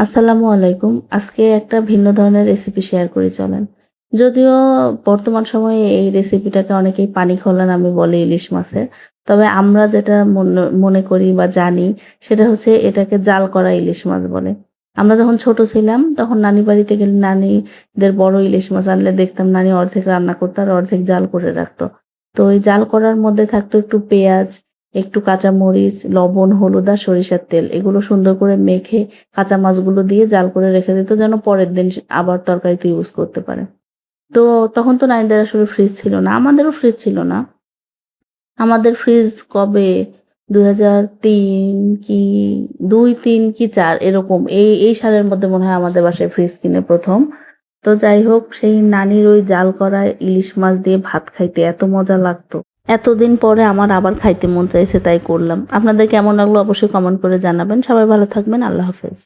আসসালামু আলাইকুম। আজকে একটা ভিন্ন ধরনের রেসিপি শেয়ার করি, চলেন। যদিও বর্তমান সময়ে এই রেসিপিটাকে অনেকেই পানি খোলা নামে বলে ইলিশ মাছের। তবে আমরা যেটা মনে- করি বা জানি, সেটা হচ্ছে এটাকে জাল করা ইলিশ মাছ বলে। আমরা যখন ছোট ছিলাম, তখন নানি বাড়িতে গেলে নানিদের বড় ইলিশ মাছ আনলে দেখতাম নানি অর্ধেক রান্না করতো আর অর্ধেক জাল করে রাখতো। তো ওই জাল করার মধ্যে থাকতো একটু পেঁয়াজ একটু কাঁচা মরিচ লবণ, হলুদ আর সরিষার তেল, এগুলো সুন্দর করে মেখে কাঁচা মাছগুলো দিয়ে জাল করে রেখে দিত, যেন পরের দিন আবার তরকারিতে ইউজ করতে পারে। তো তখন তো নাইদের আসলে ফ্রিজ ছিল না, আমাদেরও ফ্রিজ ছিল না। আমাদের ফ্রিজ কবে? দুই হাজার তিন কি, দুই তিন কি চার, এরকম। এই এই সালের মধ্যে মনে হয় আমাদের বাসায় ফ্রিজ কিনে প্রথম। তো যাই হোক, সেই নানির ওই জাল করা ইলিশ মাছ দিয়ে ভাত খাইতে এত মজা লাগতো। এতদিন পরে আমার আবার খাইতে মন চাইছে, তাই করলাম। আপনাদের কেমন লাগল অবশ্যই কমেন্ট করে জানাবেন। সবাই ভালো থাকবেন। আল্লাহ হাফেজ।